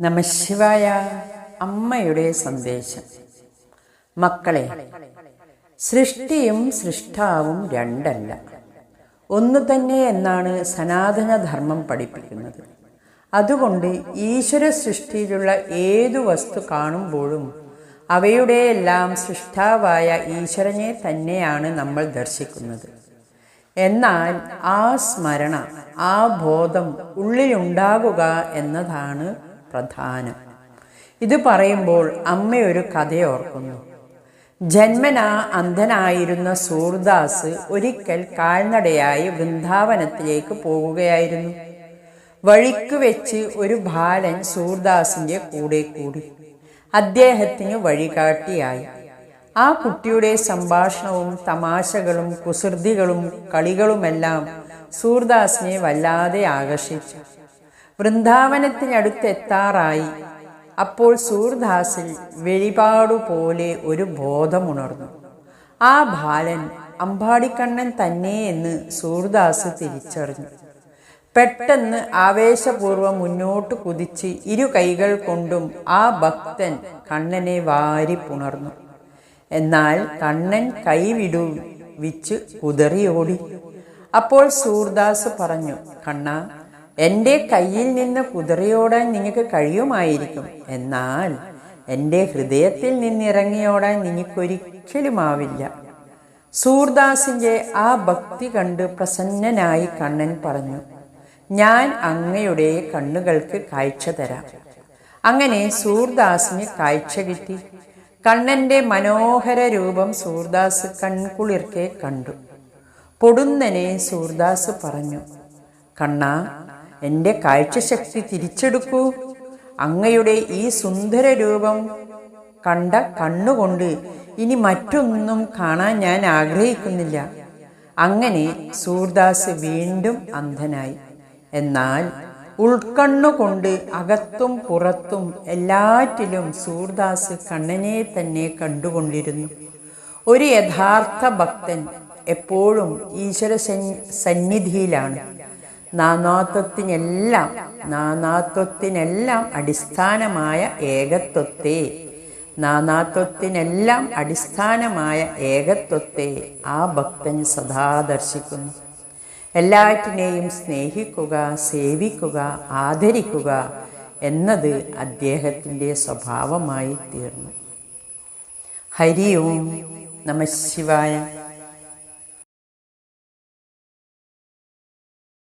നമശിവായ അമ്മയുടെ സന്ദേശം. മക്കളെ സൃഷ്ടിയും സൃഷ്ടാവും രണ്ടല്ല. ഒന്ന് തന്നെ എന്നാണ് സനാതനധർമ്മം പഠിപ്പിക്കുന്നത്. അതുകൊണ്ട് ഈശ്വര സൃഷ്ടിയിലുള്ള ഏതു വസ്തു കാണുമ്പോഴും അവയുടെ എല്ലാം സൃഷ്ടാവായ ഈശ്വരനെ തന്നെയാണ് നമ്മൾ ദർശിക്കുന്നത്. എന്നാൽ ആ സ്മരണ ആ ബോധം ഉള്ളിലുണ്ടാകുക എന്നതാണ് പ്രധാനം. ഇത് പറയുമ്പോൾ അമ്മ ഒരു കഥയോർക്കുന്നു. ജന്മനാ അന്ധനായിരുന്ന സൂർദാസ് ഒരിക്കൽ കാൽനടയായി വൃന്ദാവനത്തിലേക്ക് പോവുകയായിരുന്നു വഴിക്ക് വെച്ച് ഒരു ബാലൻ സൂർദാസിന്റെ കൂടെ കൂടി. അദ്ദേഹത്തിന് വഴികാട്ടിയായി. ആ കുട്ടിയുടെ സംഭാഷണവും തമാശകളും കുസൃതികളും കളികളുമെല്ലാം സൂർദാസിനെ വല്ലാതെ ആകർഷിച്ചു. വൃന്ദാവനത്തിനടുത്തെത്താറായി. അപ്പോൾ സൂർദാസിൽ വെളിപാടുപോലെ ഒരു ബോധമുണർന്നു. ആ ബാലൻ അമ്പാടിക്കണ്ണൻ തന്നെ എന്ന് സൂർദാസ് തിരിച്ചറിഞ്ഞു. പെട്ടെന്ന് ആവേശപൂർവം മുന്നോട്ട് കുതിച്ച് ഇരു കൈകൾ കൊണ്ടും ആ ഭക്തൻ കണ്ണനെ വാരി പുണർന്നു. എന്നാൽ കണ്ണൻ കൈവിടു വിച്ച് കുതറിയോടി. അപ്പോൾ സൂർദാസ് പറഞ്ഞു കണ്ണ എന്റെ കയ്യിൽ നിന്ന് കുതിറിയോടാൻ നിങ്ങൾക്ക് കഴിയുമായിരിക്കും. എന്നാൽ എന്റെ ഹൃദയത്തിൽ നിന്നിറങ്ങിയോടാൻ നിങ്ങൾക്കൊരിക്കലുമാവില്ല സൂർദാസിന്റെ ആ ഭക്തി കണ്ട് പ്രസന്നനായി കണ്ണൻ പറഞ്ഞു ഞാൻ അങ്ങയുടെ കണ്ണുകൾക്ക് കാഴ്ച തരാം. അങ്ങനെ സൂർദാസിന് കാഴ്ച കിട്ടി. കണ്ണന്റെ മനോഹര രൂപം സൂർദാസ് കൺകുളിർക്കെ കണ്ടു. പൊടുന്നനെ സൂർദാസ് പറഞ്ഞു കണ്ണ എന്റെ കാഴ്ചശക്തി തിരിച്ചെടുക്കൂ. അങ്ങയുടെ ഈ സുന്ദര രൂപം കണ്ട കണ്ണുകൊണ്ട് ഇനി മറ്റൊന്നും കാണാൻ ഞാൻ ആഗ്രഹിക്കുന്നില്ല. അങ്ങനെ സൂർദാസ് വീണ്ടും അന്ധനായി. എന്നാൽ ഉൾക്കണ്ണുകൊണ്ട് അകത്തും പുറത്തും എല്ലാറ്റിലും സൂർദാസ് കണ്ണനെ തന്നെ കണ്ടുകൊണ്ടിരുന്നു. ഒരു യഥാർത്ഥ ഭക്തൻ എപ്പോഴും ഈശ്വര സന്നിധിയിലാണ്. നാനാത്വത്തിനെല്ലാം നാനാത്വത്തിനെല്ലാം അടിസ്ഥാനമായ ഏകത്വത്തെ നാനാത്വത്തിനെല്ലാം അടിസ്ഥാനമായ ഏകത്വത്തെ ആ ഭക്തൻ സദാ ദർശിക്കുന്നു. എല്ലാറ്റിനെയും സ്നേഹിക്കുക സേവിക്കുക ആദരിക്കുക എന്നത് അദ്ദേഹത്തിന്റെ സ്വഭാവമായി തീർന്നു. ഹരി ഓം നമ ശിവായ.